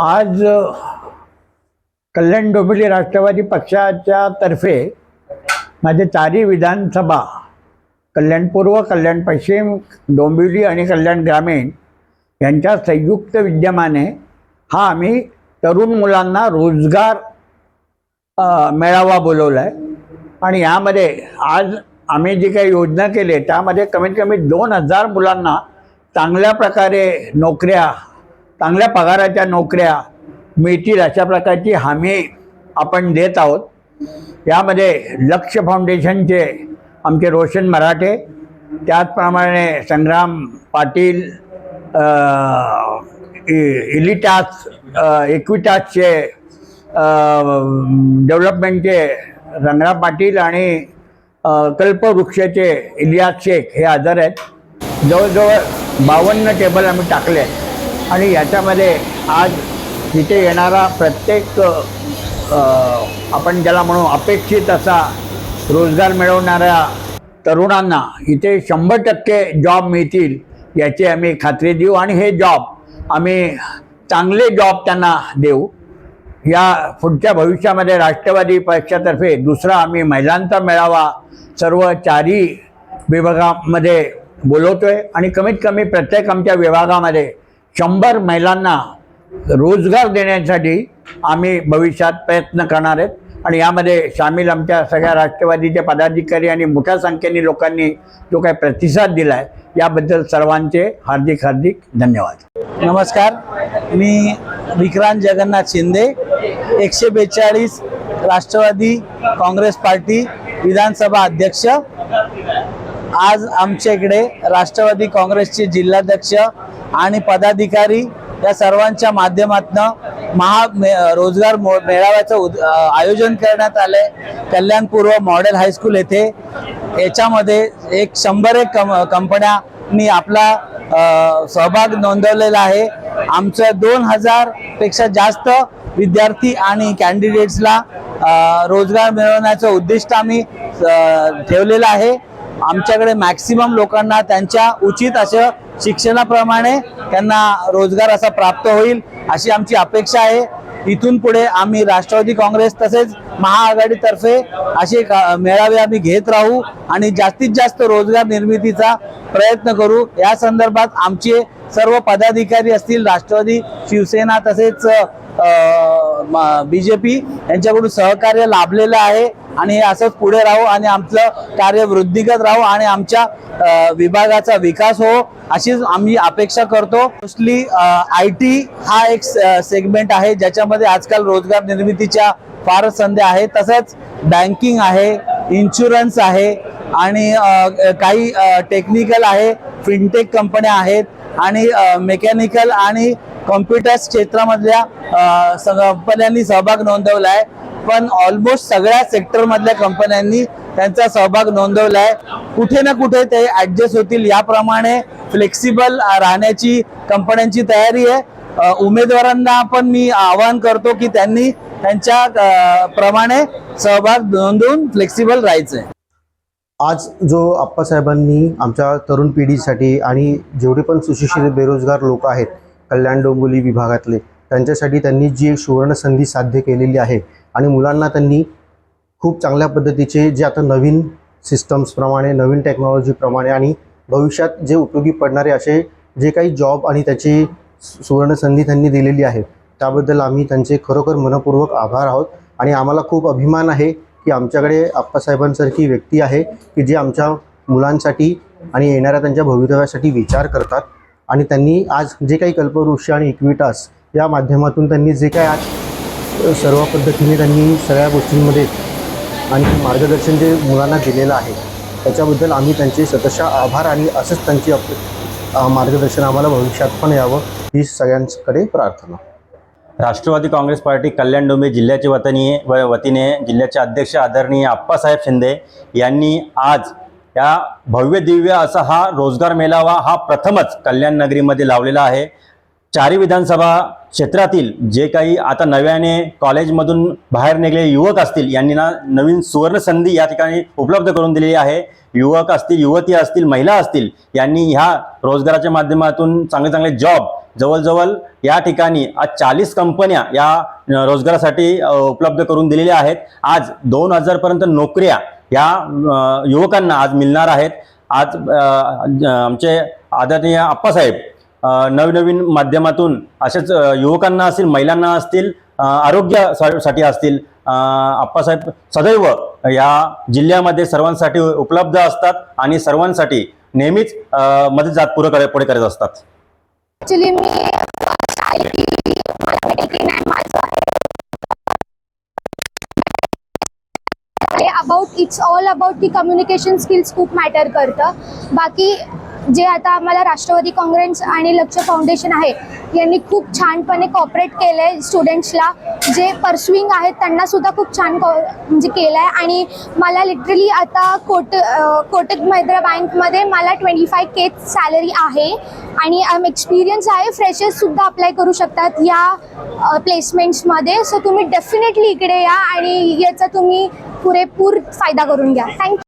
आज कल्याण डोंबिवली राष्ट्रवादी पक्षाच्या तर्फे माझे चारही विधानसभा कल्याण पूर्व कल्याण पश्चिम डोंबिवली आणि कल्याण ग्रामीण यांच्या संयुक्त विद्यमाने हा आम्ही तरुण मुलांना रोजगार मेळावा बोलवला आहे आणि यामध्ये आज आम्ही जी काही योजना केली आहे त्यामध्ये कमीत कमी दोन हजार मुलांना चांगल्या प्रकारे नोकऱ्या चांगल्या पगाराच्या नोकऱ्या मिळतील अशा प्रकारची हमी आपण देत आहोत. यामध्ये लक्ष फाउंडेशनचे आमचे रोशन मराठे त्याचप्रमाणे संग्राम पाटील इ- इलिटास इक्विटासचे डेव्हलपमेंटचे रंगराव पाटील आणि कल्पवृक्षाचे इलियास शेख हे आजार आहेत. जवळजवळ बावन्न टेबल आम्ही टाकले आहेत. आणि याच्यामध्ये आज तिथे येणारा प्रत्येक आपण ज्याला म्हणू अपेक्षित असा रोजगार मिळवणाऱ्या तरुणांना इथे शंभर टक्के जॉब मिळतील याची आम्ही खात्री देऊ. आणि हे जॉब आम्ही चांगले जॉब त्यांना देऊ. या पुढच्या भविष्यामध्ये राष्ट्रवादी पक्षातर्फे दुसरा आम्ही महिलांचा मेळावा सर्व चारी विभागामध्ये बोलवतो आहे आणि कमीत कमी प्रत्येक आमच्या विभागामध्ये शंभर महिलांना रोजगार देण्यासाठी आम्ही भविष्यात प्रयत्न करणार आहेत. आणि यामध्ये सामील आमच्या सगळ्या राष्ट्रवादीचे पदाधिकारी आणि मोठ्या संख्येने लोकांनी जो काही प्रतिसाद दिला आहे याबद्दल सर्वांचे हार्दिक हार्दिक धन्यवाद. नमस्कार. मी विक्रांत जगन्नाथ शिंदे एकशे बेचाळीस राष्ट्रवादी काँग्रेस पार्टी विधानसभा अध्यक्ष. आज आमच्या इकडे राष्ट्रवादी काँग्रेसचे जिल्हाध्यक्ष आणि पदाधिकारी या सर्वांच्या माध्यमातनं महा रोजगार मो मेळाव्याचं उद आयोजन करण्यात आलं आहे कल्याणपूर्व मॉडेल हायस्कूल येथे याच्यामध्ये एक शंभर एक कम कंपन्यांनी आपला सहभाग नोंदवलेला आहे. आमचं दोन हजारपेक्षा जास्त विद्यार्थी आणि कॅन्डिडेट्सला रोजगार मिळवण्याचं उद्दिष्ट आम्ही ठेवलेलं आहे. आमच्याकडे मॅक्सिमम लोकांना त्यांच्या उचित असं शिक्षणाप्रमाणे त्यांना रोजगार असा प्राप्त होईल अशी आमची अपेक्षा आहे. इथून पुढे आम्ही राष्ट्रवादी काँग्रेस तसेच महाआघाडीतर्फे असे का- मेळावे आम्ही घेत राहू आणि जास्तीत जास्त रोजगार निर्मितीचा प्रयत्न करू. या संदर्भात आमचे सर्व पदाधिकारी असतील राष्ट्रवादी शिवसेना तसेच बी जे पी यांच्याकडून सहकार्य लाभलेलं आहे. आणि असंच पुढे राहू आणि आमचं कार्य वृद्धिगत राहू आणि आमच्या विभागाचा विकास हो अशीच आम्ही अपेक्षा करतो. मोस्टली आय टी हा एक सेगमेंट आहे ज्याच्यामध्ये आजकाल रोजगार निर्मितीच्या फारच संधी आहे तसंच बँकिंग आहे इन्शुरन्स आहे आणि काही टेक्निकल आहे फिनटेक कंपन्या आहेत आणि मेकॅनिकल आणि कॉम्प्युटर क्षेत्रामधल्या कंपन्यांनी सहभाग नोंदवला आहे. पण ऑलमोस्ट सगळ्या सेक्टरमधल्या कंपन्यांनी त्यांचा सहभाग नोंदवला आहे कुठे ना कुठे ते ऍडजस्ट होतील. याप्रमाणे फ्लेक्सिबल राहण्याची कंपन्यांची तयारी आहे. उमेदवारांना पण मी आवाहन करतो की त्यांनी त्यांच्या प्रमाणे सहभाग नोंदवून फ्लेक्सिबल राहायचं आहे आज जो आप्पासाहेबांनी आमच्या तरुण पिढीसाठी आणि जेवढे पण सुशिक्षित बेरोजगार लोक आहेत कल्याण डोंबिवली विभागातले त्यांच्यासाठी त्यांनी जी एक सुवर्ण संधी साध्य केलेली आहे आणि मुलांना त्यांनी खूप चांगल्या पद्धतीचे जे आता नवीन सिस्टम्सप्रमाणे नवीन टेक्नॉलॉजीप्रमाणे आणि भविष्यात जे उपयोगी पडणारे असे जे काही जॉब आणि त्याची सुवर्णसंधी सुवर्ण संधी त्यांनी दिलेली आहे त्याबद्दल आम्ही त्यांचे खरोखर मनपूर्वक आभार आहोत. आणि आम्हाला खूप अभिमान आहे की आमच्याकडे आप्पासाहेबांसारखी व्यक्ती आहे की जे आमच्या मुलांसाठी आणि येणाऱ्या त्यांच्या भवितव्यासाठी विचार करतात. आणि त्यांनी आज जे काही कल्पवृक्ष आणि इक्विटास या माध्यमातून त्यांनी जे काय आज सर्व पद्धतीने त्यांनी सगळ्या गोष्टींमध्ये आणि मार्गदर्शन जे मुलांना दिलेलं आहे त्याच्याबद्दल आम्ही त्यांचे सतशा आभार आणि असंच त्यांची अप मार्गदर्शन आम्हाला भविष्यात पण यावं ही सगळ्यांकडे प्रार्थना. राष्ट्रवादी काँग्रेस पार्टी कल्याण डोंबिवली जिल्ह्याच्या वतनी व वतीने जिल्ह्याचे अध्यक्ष आदरणीय आप्पासाहेब शिंदे यांनी आज या भव्य दिव्य असा हा रोजगार मेळावा हा प्रथमच कल्याण नगरीमध्ये लावलेला आहे. चारी विधानसभा क्षेत्रातील जे काही आता नव्याने कॉलेजमधून बाहेर निघलेले युवक असतील यांनी ना नवीन सुवर्ण संधी या ठिकाणी उपलब्ध करून दिलेली आहे. युवक असतील युवती असतील महिला असतील यांनी ह्या रोजगाराच्या माध्यमातून चांगले चांगले जॉब जवळजवळ या ठिकाणी आज चाळीस कंपन्या या रोजगारासाठी उपलब्ध करून दिलेल्या आहेत. आज दोन हजारपर्यंत नोकऱ्या या युवकांना आज मिळणार आहेत. आज आमचे आदरणीय आप्पासाहेब नवनवीन माध्यमातून असेच युवकांना असतील महिलांना असतील आरोग्यासाठी असतील आप्पासाहेब सदैव या जिल्ह्यामध्ये सर्वांसाठी उपलब्ध असतात आणि सर्वांसाठी नेहमीच मदत जात पुढे करे पुढे करत असतात. मी अबाउट इट्स ऑल अबाउट की कम्युनिकेशन स्किल्स खूप मॅटर करतं. बाकी जे आता आम्हाला राष्ट्रवादी काँग्रेस आणि लक्ष फाउंडेशन आहे यांनी खूप छानपणे कॉपरेट केलं आहे स्टुडंट्सला जे परस्विंग आहेत त्यांना सुद्धा खूप छान कॉ म्हणजे केलं आहे आणि मला लिटरली आता कोट कोटक महिंद्रा बँकमध्ये मला ट्वेंटी फाय के सॅलरी आहे. आणि आम एक्सपिरियन्स आहे फ्रेशर्ससुद्धा अप्लाय करू शकतात या प्लेसमेंट्समध्ये सो तुम्ही डेफिनेटली इकडे या आणि याचा तुम्ही पुरेपूर फायदा करून घ्या. थँक्यू